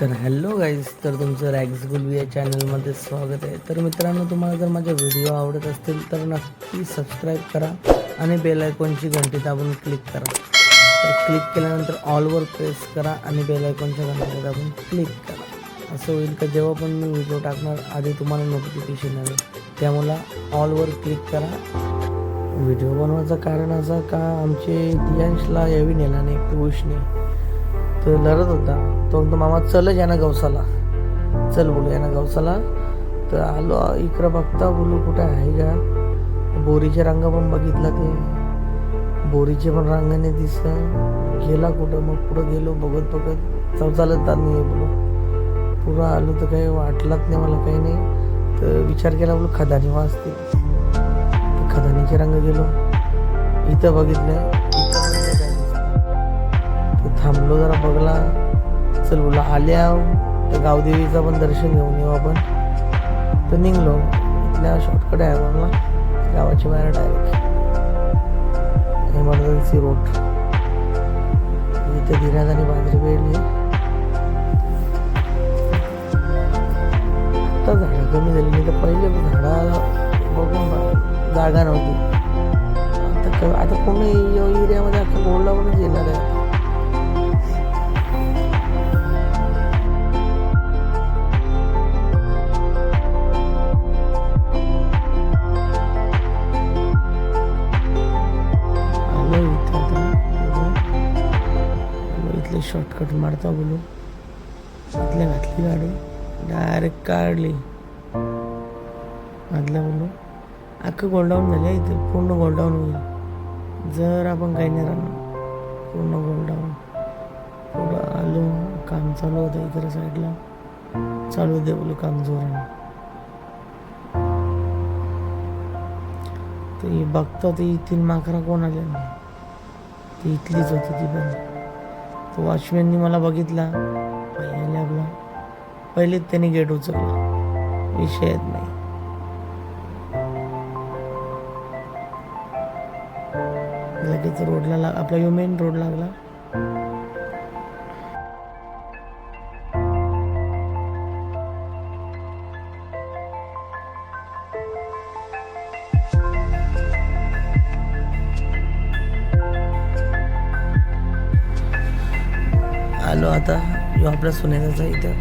तर hello guys तर तुमचं रॅक्स गुलविया चॅनलमध्ये स्वागत आहे. तर मित्रांनो तुम्हाला जर माझे व्हिडिओ आवडत असतील तर नक्की सबस्क्राईब करा आणि बेल आयकॉनची घंटी दाबून क्लिक करा. तर क्लिक केल्यानंतर ऑलवर प्रेस करा आणि बेल आयकॉनच्या घंटी दाबून क्लिक करा. असं होईल का? जेव्हा पण मी व्हिडिओ टाकणार आधी तुम्हाला नोटिफिकेशन आले. त्यामुळे ऑलवर क्लिक करा. व्हिडिओ बनवायचं कारण असं का? आमचे दियांशला यावी नेला नाही पियुषने तो लढत होता. तो म्हणतो मामा चल या ना गवसाला. चल बोलू या ना गवसाला. तर आलो इकडं बघता बोलू कुठे आहे का? बोरीचे रंग पण बघितला ते. बोरीचे पण रंगाने दिस गेला कुठं? मग पुढं गेलो बघत बघत चौचालत नाही बोलू. पुढं आलो तर काही वाटलाच नाही मला काही नाही. तर विचार केला बोलू खदानी वाजते खदानीचे रंग गेलो. इथं बघितलं. थांबलो जरा बघला. चल बोला आल्या तर गावदेवीचं पण दर्शन घेऊन येऊ आपण. तर निघलो. इथल्या शॉर्टकट आहे म्हणला गावाची बाहेर डायरेक्ट इमर्जन्सी रोड इथे धीराज आणि बाजरी पेरली. आता झाडं कमी झाली नाही तर पहिले झाडा बघून जागा नव्हती. आता आता कोणी एरियामध्ये अख्खा गोल्डा म्हणून येणार आहे. ते शॉर्टकट मारता बोलू इथल्या घातली गाडी. डायरेक्ट काढली. मधल्या बोलू अख्खं गोल्डाऊन झालं इथे. पूर्ण गोल्डाऊन होईल. जर आपण काही नाही राहणार. पूर्ण गोल्डाऊन पुढं आलो काम चालू होतं इतर साईडला. चालू दे बोलू काम जोरानं. ते बघता ते इथून माकरा कोण आले ती इथलीच होती ती पण. तो वॉचमॅननी मला बघितला. पहिले लागला. पहिलेच त्याने गेट उचलला. विषयच नाही. लगेच रोडला लाग आपला यो मेन रोड लागला. आलो आता जो आपला सुनेचा इथं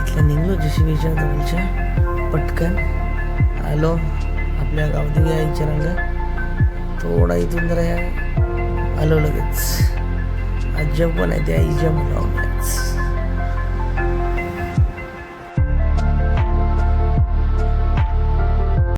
इथलं निघलो जेसीबीच्या जवळच्या पटकन. आलो आपल्या गावती यायच्या रंग थोडा इथून जरा या आलो लगेच. अजब पण आहे त्या आईच्या मुलावण्याच